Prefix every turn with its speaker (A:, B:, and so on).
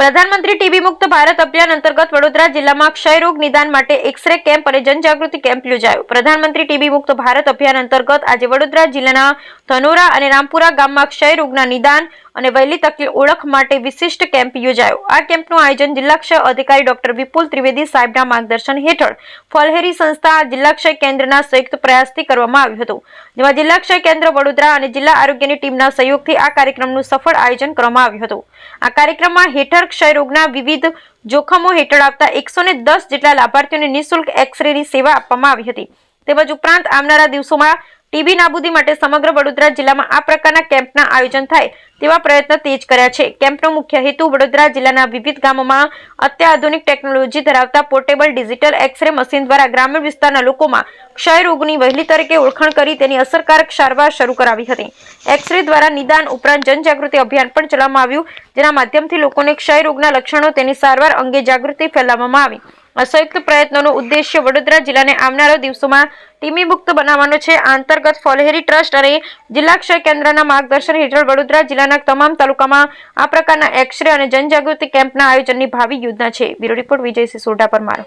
A: પ્રધાનમંત્રી ટીબી મુક્ત ભારત અભિયાન અંતર્ગત વડોદરા જિલ્લામાં ક્ષયરોગ નિદાન માટે એક્સરે કેમ્પ અને જનજાગૃતિ કેમ્પ યોજાયો. પ્રધાનમંત્રી ટીબી મુક્ત ભારત અભિયાન અંતર્ગત આજે વડોદરા જિલ્લાના ધનોરા અને રામપુરા ગામમાં ક્ષયરોગના નિદાન અને વહેલી તકે ઓળખ માટે વિશિષ્ટ કેમ્પ યોજાયો. આ કેમ્પનું આયોજન જિલ્લા ક્ષય અધિકારી ડોક્ટર વિપુલ ત્રિવેદી સાહેબના માર્ગદર્શન હેઠળ ફલહેરી સંસ્થા જિલ્લા ક્ષય કેન્દ્રના સંયુક્ત પ્રયાસથી કરવામાં આવ્યું હતું. જેમાં જિલ્લા ક્ષય કેન્દ્ર વડોદરા અને જિલ્લા આરોગ્યની ટીમના સહયોગથી આ કાર્યક્રમનું સફળ આયોજન કરવામાં આવ્યું હતું. આ કાર્યક્રમમાં હેઠળ ક્ષયરોગના વિવિધ જોખમો હેઠળ આવતા એકસો જેટલા લાભાર્થીઓને નિઃશુલ્ક એક્સરેની સેવા આપવામાં આવી હતી. તેમજ ઉપરાંત આવનારા દિવસોમાં ટીબી નાબૂદી માટે સમગ્ર વડોદરા જિલ્લામાં આ પ્રકારના કેમ્પના આયોજન થાય તેવા પ્રયત્ન તેજ કર્યા છે. કેમ્પનો મુખ્ય હેતુ વડોદરા જિલ્લાના વિવિધ ગામોમાં અત્યાધુનિક ટેકનોલોજી ધરાવતા પોર્ટેબલ ડિજિટલ એક્સરે મશીન દ્વારા ગ્રામીણ વિસ્તારના લોકોમાં ક્ષય રોગની વહેલી તરીકે ઓળખાણ કરી તેની અસરકારક સારવાર શરૂ કરાવી હતી. એક્સરે દ્વારા નિદાન ઉપરાંત જનજાગૃતિ અભિયાન પણ ચલાવવામાં આવ્યું, જેના માધ્યમથી લોકોને ક્ષય રોગના લક્ષણો તેની સારવાર અંગે જાગૃતિ ફેલાવવામાં આવી. આ સંયુક્ત પ્રયત્નોનો ઉદ્દેશ્ય વડોદરા જિલ્લાને આવનારા દિવસોમાં ટીમી મુક્ત બનાવવાનો છે. અંતર્ગત ફોલહેરી ટ્રસ્ટ અને જિલ્લા ક્ષય કેન્દ્રના માર્ગદર્શન હેઠળ વડોદરા જિલ્લાના તમામ તાલુકામાં આ પ્રકારના એક્સરે અને જનજાગૃતિ કેમ્પના આયોજનની ભાવિ યોજના છે. Bureau report Vijaysinh Sodha Parmar.